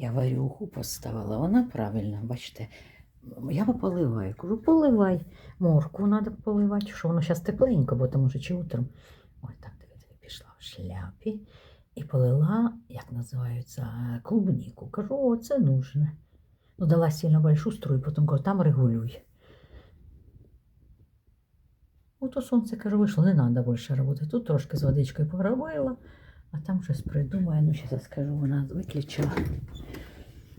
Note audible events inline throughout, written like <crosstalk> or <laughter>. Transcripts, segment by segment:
Я варюху поставила, вона правильна, бачите. Я поливаю. Кажу, поливай. Морку треба поливати, що воно зараз тепленько, бо тому що чи утром. Ой, так, дивіться, пішла в шляпі і полила, як називається, клубніку. Кажу, о, це нужне. Ну, дала сильно большую струю, потім кажу, там регулюй. Ото сонце, кажу, вийшло, не треба більше робити. Тут трошки з водичкою поробила, а там щось придумає. Ну, зараз скажу, вона виключила.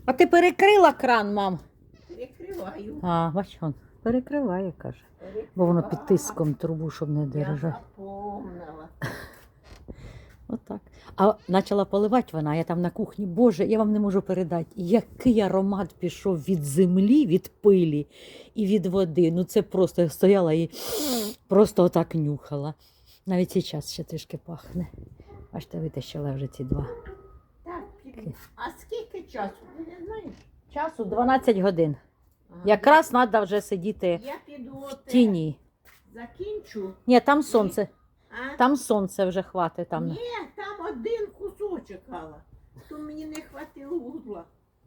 А ти перекрила кран, мам? Перекриваю. А, бач, он перекриває, каже. Бо воно під тиском трубу, щоб не запомнила. <laughs> Отак. А почала поливати вона, я там на кухні. Боже, я вам не можу передати, який аромат пішов від землі, від пилі і від води. Ну це просто я стояла і просто отак нюхала. Навіть і час ще трішки пахне. Бачите, витащила вже ці два. Так, а скільки часу? Ти не знаєш? Часу 12 годин. Ага. Якраз треба вже сидіти Я піду в тіні. закінчу. Ні, там сонце. А? Там сонце вже хватить. Там Ні, там один кусочок Алла. То мені не хватило вузла.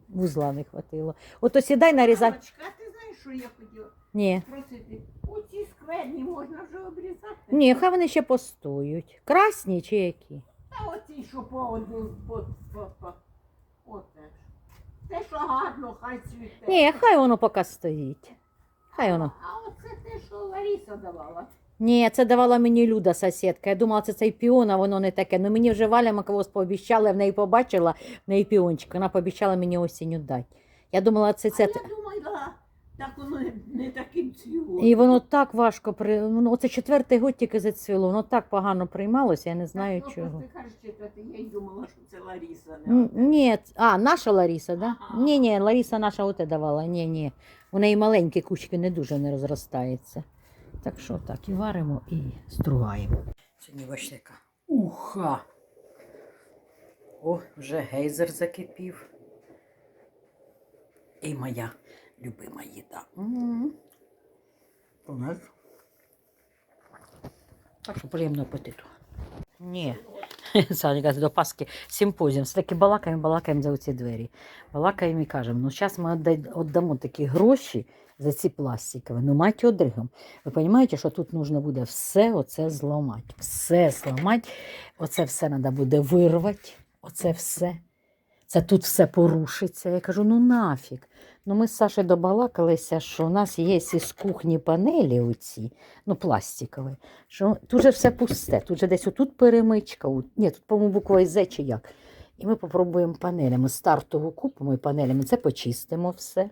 вузла не хватило. Ото сідай нарізати. Мамочка, ти знаєш, що я хотіла Ні. просити? Оці скверні можна вже обрізати. Ні, хай вони ще постоють. Красні чи які? А оці, що по один, по, по, по. Оце ж. Те, що гарно, хай цвіте. Ні, хай воно поки стоїть. Хай воно. А оце те, що Лариса давала. Ні, це давала мені Люда сусідка. Я думала, це цей піон, а воно не таке. Ну мені вже Валя Маковос пообіцяла, я в неї побачила, в неї піончик. Вона пообіцяла мені осінню дати. Я думала, це А я думала, так воно не таким цвіло. І воно так важко при. Ну, оце четвертий год тільки зацвіло, воно так погано приймалося, я не знаю Так, чого. Ти кажеш читати, я й думала, що це Лариса. Н- Не Ні, а, наша Лариса, да? Ага. Ні, ні, Лариса наша оте давала. Ні, ні. У неї маленькі кучки не дуже не розростається. Так що так, і варимо, і стругаємо. Сьогодні бачите, яка уха. О, вже гейзер закипів. І моя любима їда. У. Так що приємного апетиту. Ні. <laughs> Саня каже, до Пасхи симпозіум. Все таки балакаємо, балакаємо за ці двері. Балакаємо і кажемо, ну зараз ми віддамо такі гроші за ці пластикові, ну мать одригом. Ви розумієте, що тут потрібно буде все оце зламати. Все зламати, оце все треба буде вирвати, оце все. Це тут все порушиться. Я кажу, ну нафіг. Ну ми з Сашею добалакалися, що у нас є із кухні панелі оці, ну пластикові, що тут же все пусте. Тут же десь отут перемичка, от- ні, тут, по-моєму, буква З чи як. І ми попробуємо панелями. Стартову купимо і панелями це почистимо все,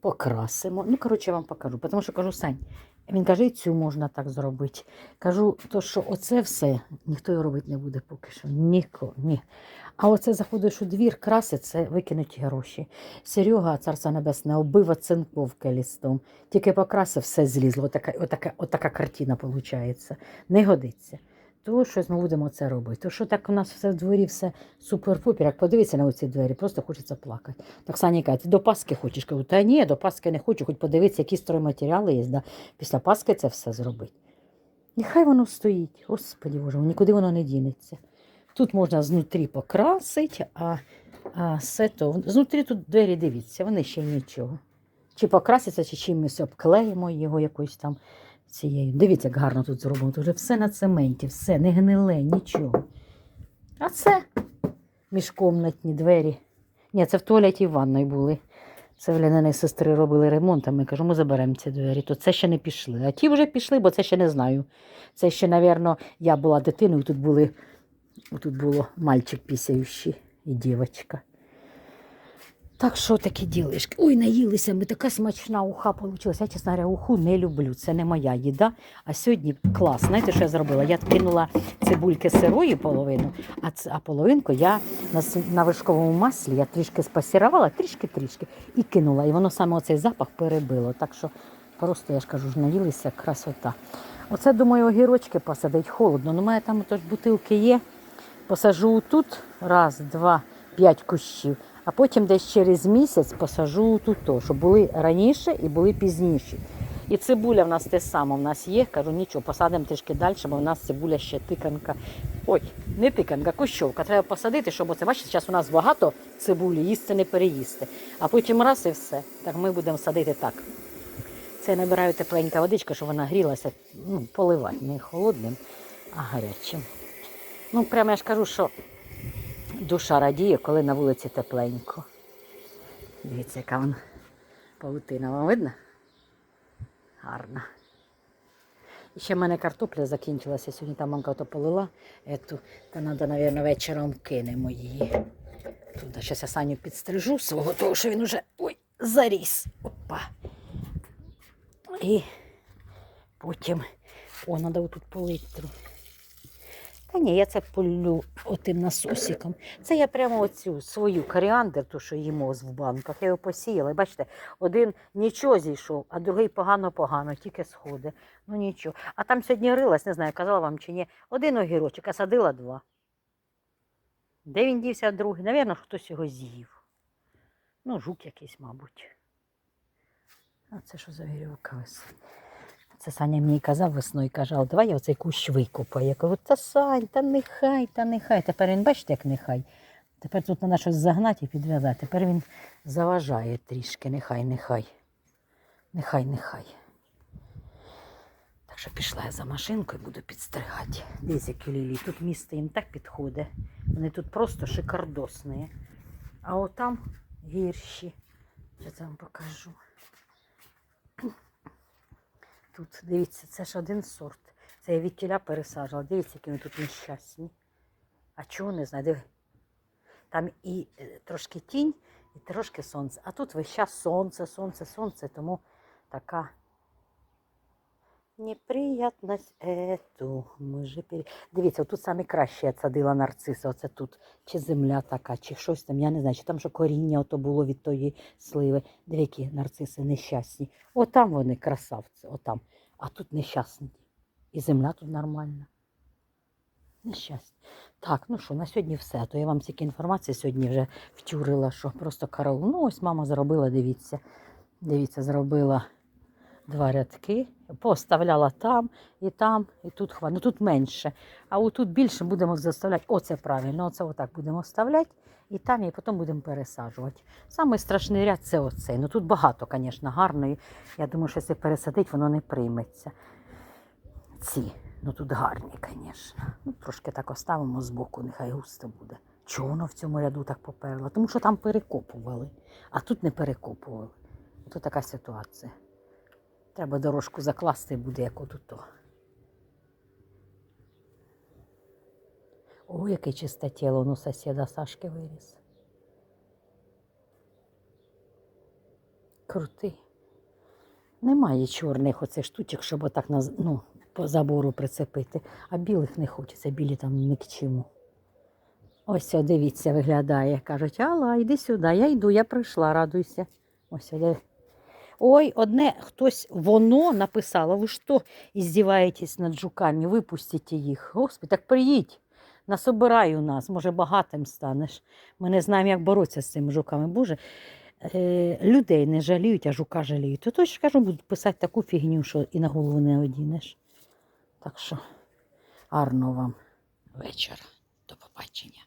покрасимо. Ну, коротше, я вам покажу. Тому що кажу, Сань, він каже, і цю можна так зробити. Кажу, то що оце все ніхто його робити не буде поки що. Ніко, ні. А оце заходиш у двір, красить, це викинуть гроші. Серега, царство небесне, оббив оцинковки лістом. Тільки покрасив, все злізло. Отака, отака, отака картина виходить. Не годиться. То щось ми будемо це робити. То що так у нас все в дворі, все супер-пупер. Як подивитися на оці двері, просто хочеться плакати. Так Саня каже, ти до Паски хочеш? Кажу, та ні, до Паски не хочу, хоч подивитися, які стройматеріали є. Да. Після Паски це все зробити. Нехай воно стоїть. Господи Боже, нікуди воно не дінеться. Тут можна знутрі покрасити, а, а все то. Знутрі тут двері дивіться, вони ще нічого. Чи покраситься, чи чимось обклеїмо його якоюсь там цією. Дивіться, як гарно тут зроблено. Тут вже все на цементі, все, не гниле, нічого. А це міжкомнатні двері. Ні, це в туалеті і в ванної були. Це в сестри робили ремонт, а ми кажемо, ми заберемо ці двері. То це ще не пішли. А ті вже пішли, бо це ще не знаю. Це ще, напевно, я була дитиною, тут були Тут було мальчик пісяючий і дівчинка. Так що такі ділишки? Ой, наїлися ми, така смачна уха вийшла. Я, чесно говоря, уху не люблю. Це не моя їда. А сьогодні клас. Знаєте, що я зробила? Я кинула цибульки сирої половину, а, ц- а половинку я на, на вершковому маслі я трішки спасірувала, трішки-трішки, і кинула. І воно саме оцей запах перебило. Так що просто, я ж кажу, наїлися красота. Оце, думаю, огірочки посадить холодно. Ну, мене там тож бутилки є. Посажу тут раз, два, п'ять кущів, а потім десь через місяць посажу тут, то, щоб були раніше і були пізніші. І цибуля в нас те саме. В нас є. Кажу, нічого, посадимо трішки далі, бо в нас цибуля ще тиканка. Ой, не тиканка, кущовка. Треба посадити, щоб оце, бачите, зараз у нас багато цибулі, їсти не переїсти. А потім раз і все. Так ми будемо садити так. Це набираю тепленька водичка, щоб вона грілася, ну, поливати не холодним, а гарячим. Ну, прямо я ж кажу, що душа радіє, коли на вулиці тепленько. Дивіться, яка вона павутина. Вам видно? Гарна. І ще в мене картопля закінчилася. Сьогодні там мамка то полила. Ету, та треба, мабуть, вечором кинемо її. Туди зараз я Саню підстрижу свого, того, що він уже ой, заріс. Опа. І потім, о, треба тут полити. Та я це полю отим насосиком. Це я прямо оцю свою коріандр, ту, що їмо в банках. Я його посіяла. Бачите, один нічого зійшов, а другий погано-погано, тільки сходи. Ну нічого. А там сьогодні рилась, не знаю, казала вам чи ні. Один огірочок, а садила два. Де він дівся другий? Навірно, хтось його з'їв. Ну, жук якийсь, мабуть. А це що за вірьовка висить? Це Саня мені казав весною, каже, «А давай я оцей кущ викопаю. Я кажу, та Сань, та нехай, та нехай. Тепер він, бачите, як нехай. Тепер тут треба щось загнати і підв'язати. Тепер він заважає трішки. Нехай, нехай. Нехай, нехай. Так що пішла я за машинкою, буду підстригати. Дивіться, які лілії. Тут місце їм так підходить. Вони тут просто шикардосні. А отам гірші. Я вам покажу. Тут, дивіться, це ж один сорт. Це я від тіля пересаджувала. Дивіться, які вони тут нещасні. А чого не знаю? Диви. Там і е, трошки тінь, і трошки сонце. А тут весь час сонце, сонце, сонце, тому така неприятність ету. Може, пере... Дивіться, тут саме краще я садила нарциси. Оце тут. Чи земля така, чи щось там, я не знаю, чи там що коріння ото було від тої сливи. Які нарциси нещасні. Отам вони красавці, отам. А тут нещасні. І земля тут нормальна. Нещасні. Так, ну що, на сьогодні все. То я вам стільки інформації сьогодні вже втюрила, що просто караул. Ну, ось мама зробила, дивіться. Дивіться, зробила два рядки, поставляла там і там, і тут хватить. Ну тут менше. А отут більше будемо заставляти. Оце правильно, оце отак будемо вставляти. І там, і потім будемо пересаджувати. Самий страшний ряд це оцей. Ну тут багато, звісно, гарної. Я думаю, що якщо пересадити, воно не прийметься. Ці. Ну тут гарні, звісно. Ну, трошки так оставимо збоку, нехай густо буде. Чого воно в цьому ряду так поперло? Тому що там перекопували, а тут не перекопували. Тут така ситуація. Треба дорожку закласти буде, як отут. О, яке чисте тіло ну сусіда Сашки виріс. Крутий. Немає чорних оцих штучок, щоб отак ну, по забору прицепити. А білих не хочеться, білі там ні к чому. Ось, о, дивіться, виглядає. Кажуть, Алла, йди сюди. Я йду, я прийшла, радуйся. Ось, о. Ой, одне хтось воно написало. Ви що, іздіваєтесь над жуками? Випустіть їх. Господи, так приїдь. Насобирай у нас, може, багатим станеш. Ми не знаємо, як боротися з цими жуками. Боже, е, людей не жаліють, а жука жаліють. То точно кажу, будуть писати таку фігню, що і на голову не одінеш. Так що гарного вам вечора. До побачення.